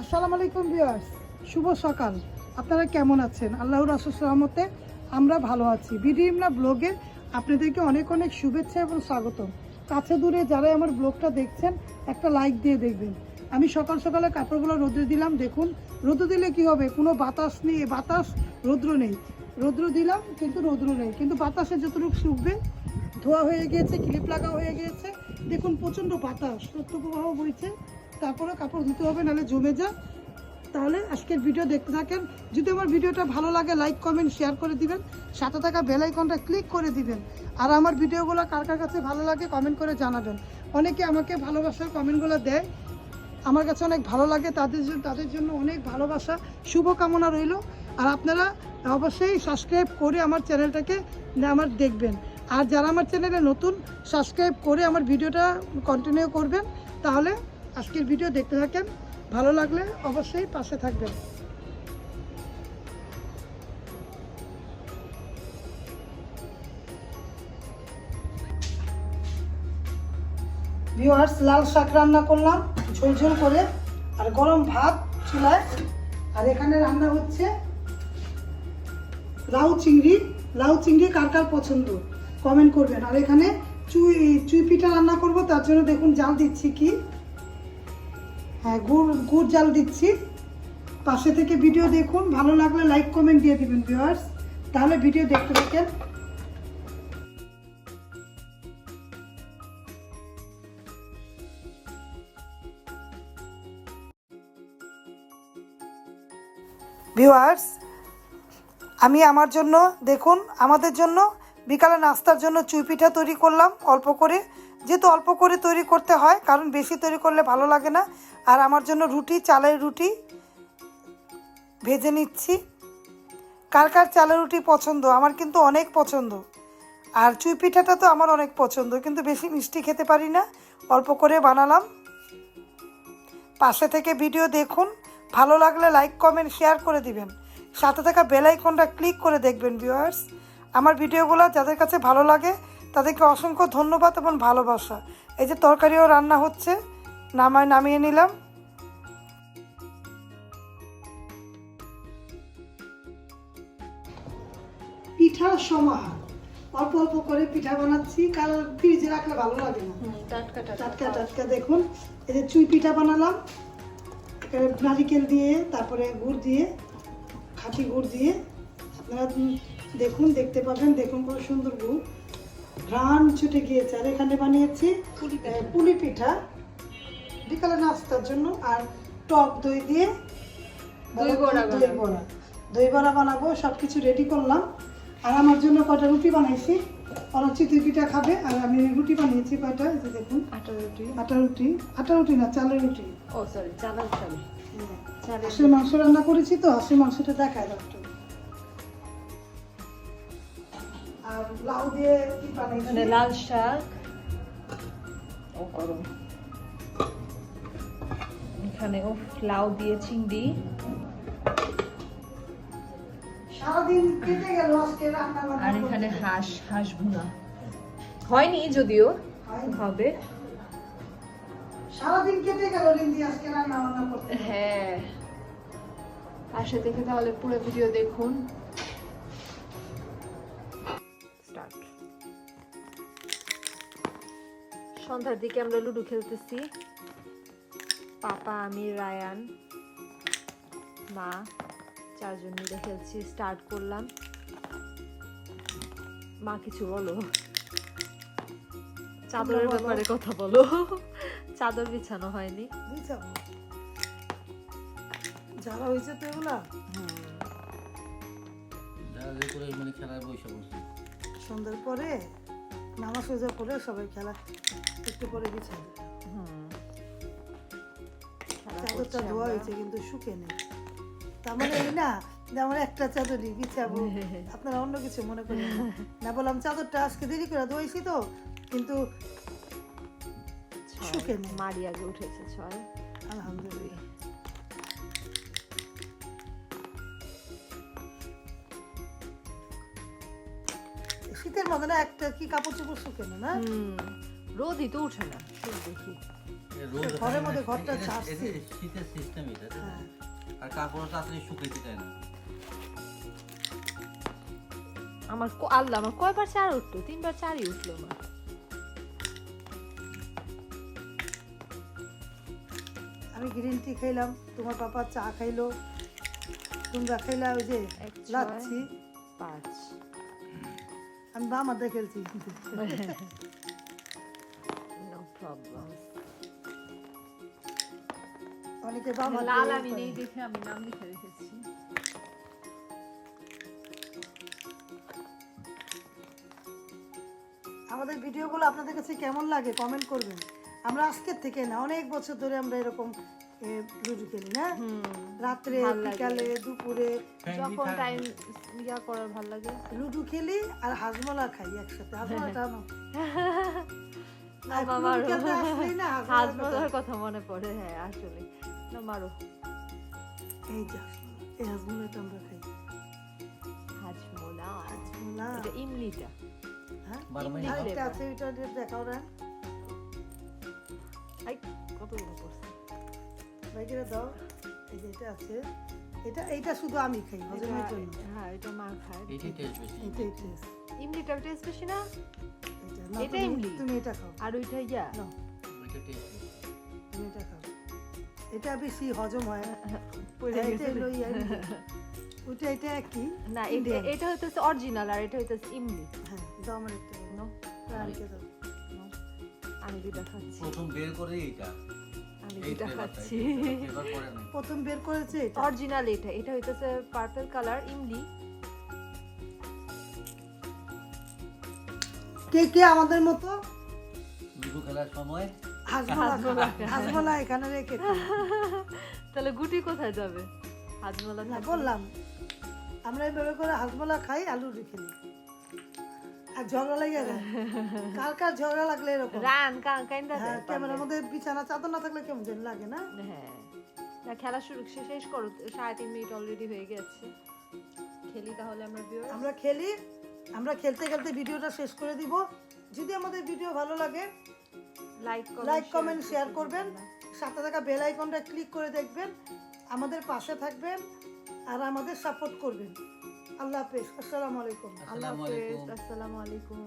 আসসালামু আলাইকুম ভিউয়ার্স। শুভ সকাল। আপনারা কেমন আছেন? আল্লাহর আশিস রহমতে আমরা ভালো আছি। বিডিএমনা ব্লগে আপনাদেরকে অনেক অনেক শুভেচ্ছা এবং স্বাগতম। কাছে দূরে যারা আমার ব্লগটা দেখছেন, একটা লাইক দিয়ে দেখবেন। আমি সকাল সকালে কাপড়গুলো রোদ্রে দিলাম। দেখুন রৌদ্র দিলে কি হবে? কোনো বাতাস নেই। বাতাস, রৌদ্র নেই। রৌদ্র দিলাম, কিন্তু রৌদ্র নেই। কিন্তু বাতাসে যতটুকু শুকবে, ধোয়া হয়ে গিয়েছে, ক্লিপ লাগা হয়ে গিয়েছে। দেখুন, প্রচণ্ড বাতাস সত্য প্রবাহ বইছে। তারপরে কাপড় ধুতে হবে, নাহলে জমে যায় তাহলে আজকের ভিডিও দেখতে থাকেন। যদি আমার ভিডিওটা ভালো লাগে লাইক কমেন্ট শেয়ার করে দিবেন। সাথে থাকা বেল আইকনটা ক্লিক করে দিবেন। আর আমার ভিডিওগুলো কার কার কাছে ভালো লাগে কমেন্ট করে জানাবেন। অনেকে আমাকে ভালোবাসার কমেন্টগুলো দেয়। আমার কাছে অনেক ভালো লাগে, তাদের জন্য তাদের জন্য অনেক ভালোবাসা। শুভকামনা রইল। আর আপনারা অবশ্যই সাবস্ক্রাইব করে আমার চ্যানেলটাকে আমার দেখবেন। আর যারা আমার চ্যানেলে নতুন সাবস্ক্রাইব করে আমার ভিডিওটা কন্টিনিউ করবেন। তাহলে আজকের ভিডিও দেখতে থাকেন। ভালো লাগলে অবশ্যই পাশে থাকবেন। ভিওয়ার্স লাল শাক রান্না করলাম ঝোল ঝোল করে, আর গরম ভাত চুলায়। আর এখানে রান্না হচ্ছে লাউ চিংড়ি। লাউ চিংড়ি কার কার পছন্দ? কমেন্ট করবেন। আর এখানে চুই চুই পিঠা রান্না করব, তার জন্য দেখুন জাল দিচ্ছি কি। হ্যাঁ গুড় গুড় জাল দিচ্ছি। পাশে থেকে ভিডিও দেখুন। ভালো লাগলে লাইক কমেন্ট দিয়ে দিবেন ভিউয়ার্স তাহলে ভিডিও দেখতে থাকেন। ভিউয়ার্স আমি আমার জন্য, দেখুন, আমাদের জন্য বিকালে নাস্তার জন্য চুই পিঠা তৈরি করলাম। অল্প করে যেহেতু অল্প করে তৈরি করতে হয়, কারণ বেশি তৈরি করলে ভালো লাগে না। আর আমার জন্য রুটি, চালের রুটি ভেজে নিচ্ছি। কার কার চালের রুটি পছন্দ, আমার কিন্তু অনেক পছন্দ। আর চুই পিঠাটা তো আমার অনেক পছন্দ, কিন্তু বেশি মিষ্টি খেতে পারি না। অল্প করে বানালাম। পাশে থেকে ভিডিও দেখুন। ভালো লাগলে লাইক, কমেন্ট, শেয়ার করে দিবেন। সাথে থাকা বেল আইকনটা ক্লিক করে দেখবেন, ভিউয়ার্স। আমার ভিডিওগুলো যাদের কাছে ভালো লাগে তাদেরকে অসংখ্য ধন্যবাদ এবং ভালোবাসা। এই যে তরকারিও রান্না হচ্ছে নামায় নামিয়ে নিলাম। পিঠার সমাহার। অল্প অল্প করে পিঠা বানাচ্ছি কারণ ফ্রিজে রাখলে ভালো লাগে না। টাটকা টাটকা। টাটকা দেখুন। এই যে চুই পিঠা বানালাম এখানে নারিকেল দিয়ে তারপরে গুড় দিয়ে খাঁটি গুড় দিয়ে। আপনারা দেখুন দেখতে পাবেন দেখুন কত সুন্দর গুড়। ঘ্রাণ ছুটে গিয়েছে। আর এখানে বানিয়েছি পুলি পিঠা। বিকালে নাস্তার জন্য। আর টক দই দিয়ে দই বড়া দই। বড়া। দই বড়া বানাবো সব কিছু রেডি করলাম। আর আমার জন্য কটা রুটি বানাইছি। অরচি দুই পিঠা খাবে আর আমি রুটি বানিয়েছি কয়টা এই যে দেখুন। আটা রুটি। আটা রুটি। আটা রুটি না চালের রুটি। ও সরি চালের চাল। চালের হাঁসের মাংস রান্না করেছি তো হাঁসের মাংসটা দেখায় দাও আর লাউ দিয়ে কি বানাইছি মানে লাল শাক। ও গরম। এখানে ও লাউ দিয়ে চিংড়ি। সারাদিন কেটে গেল আজকে রান্না আর এখানে হাঁস হাঁস ভুনা। হয়নি যদিও হবে। সারাদিন কেটে গেল রিন্দি আজকে রান্না বান্না করতে। হ্যাঁ। পাশে থেকে তাহলে পুরো ভিডিও দেখুন। সন্ধ্যার দিকে আমরা লুডো খেলতেছি। পাপা আমি রায়ান মা চারজন মিলে খেলছি স্টার্ট করলাম। মা কিছু বলো। চাদরের ব্যাপারে কথা বলো। চাদর বিছানো হয়নি। বুঝছ যারা হয়েছে তো এগুলা? যারা করে মানে সন্ধ্যার পরে? নামাজ সোজা করে সবাই খেলা একটু পরে বিছাবে হুম চাদরটা ধোয়া হয়েছে কিন্তু শুকে নেই তার মানে এই না যে আমার একটা চাদরই বিছাবো আপনারা অন্য কিছু মনে করেন না। বললাম চাদরটা আজকে দেরি করে ধোয়াইছি তো কিন্তু। শুকে নেই। মারি আগে উঠেছে ছয় আলহামদুলিল্লাহ শীতের মধ্যে না একটা কি কাপড় চোপড় শুকে না না? হুম রোদই তো উঠে না। দেখি। ঘরের মধ্যে ঘরটা এটা- শীতের সিস্টেম এটা? হ্যাঁ। আর কাপড় তাড়াতাড়ি শুকাইতে চায় না। আমার আল্লাহ আমার কয়বার চার উঠল? তিনবার চারই উঠল আমার। আমি গ্রিন টি খাইলাম তোমার পাপা চা খাইলো তোমরা খাইলা ওই যে লাচ্ছি। পাঁচ। আমি বাম হাতে খেলছি। নো প্রবলেম অনেকে বাম হাতে লাল আমি নেই দেখে আমি নাম লিখে রেখেছি। আমাদের ভিডিওগুলো আপনাদের কাছে কেমন লাগে? কমেন্ট করবেন। আমরা আজকের থেকে না অনেক বছর ধরে আমরা এরকম এ, লুডো খেলি না রাত্রে বিকালে দুপুরে যখন টাইম ইয়া করার ভালো লাগে। লুডো খেলি আর হাজমলা খাই একসাথে। হাজমলাটা আমার হাজমলার কথা- মনে পড়ে হ্যাঁ আসলে। না মারো। এই যে এই হাজমলাটা আমরা খাই। হাজমোলা? হাজমলা। এটা ইমলিটা। হ্যাঁ? বারো মাস ইমলি আরেকটা flavor। আছে ওইটা দেখাও না। আই কতগুলো পড়ছে বাইকেরা দাও এই যে এটা আছে এটা এইটা শুধু আমি খাই হজমের এটা- জন্য। হ্যাঁ এটা মা খায়। এইটাই টেস্ট বেশি। এইটাই টেস্ট ইমলিটা টেস্ট বেশি না? এটা না এটা তুমি- ইমলি। তুমি এটা খাও। আর ওইটা ইয়া? নাও ওইটা টেস্ট তুমি এটা খাও। এটা বেশি হজম হয় পড়ে গেছে। ওইটা এটা একই না এটা এটা হইতেছে অরিজিনাল আর এটা হইতেছে ইমলি। হ্যাঁ দাও আমার একটা। নো? রানীকে দাও। আমি দুইটা খাচ্ছি। প্রথম বের করে এইটা। ফ্লেভারটা খাচ্ছি। প্রথম বের করেছে অরিজিনাল এটা। এটা হইতেছে পার্পল কালার ইমলি কে কে আমাদের মতো? লুডো খেলার সময়। হাজমলা হাজমলা এখানে রেখে তাহলে গুটি কোথায় যাবে? হাজমলা বললাম। আমরা এইভাবে করে হাজমলা খাই আলু রেখে নিই আর ঝগড়া লেগে যায় কার কার ঝগড়া লাগলে এরকম। রান কাইন্ডা হ্যাঁ ক্যামেরার মধ্যে বিছানা চাদর না থাকলে কেমন যেন লাগে না? হ্যাঁ। না খেলা শুরু শেষ করো সাড়ে তিন মিনিট অলরেডি হয়ে গেছে। খেলি তাহলে আমরা? আমরা খেলি। আমরা খেলতে খেলতে ভিডিওটা শেষ করে দিব। যদি আমাদের ভিডিও ভালো লাগে লাইক লাইক কমেন্ট শেয়ার করবেন। সাথে থাকা বেল আইকনটা ক্লিক করে দেখবেন। আমাদের পাশে থাকবেন আর আমাদের সাপোর্ট করবেন। আল্লাহ হাফেজ আসসালামু আলাইকুম। আল্লাহ হাফেজ আসসালামু আলাইকুম।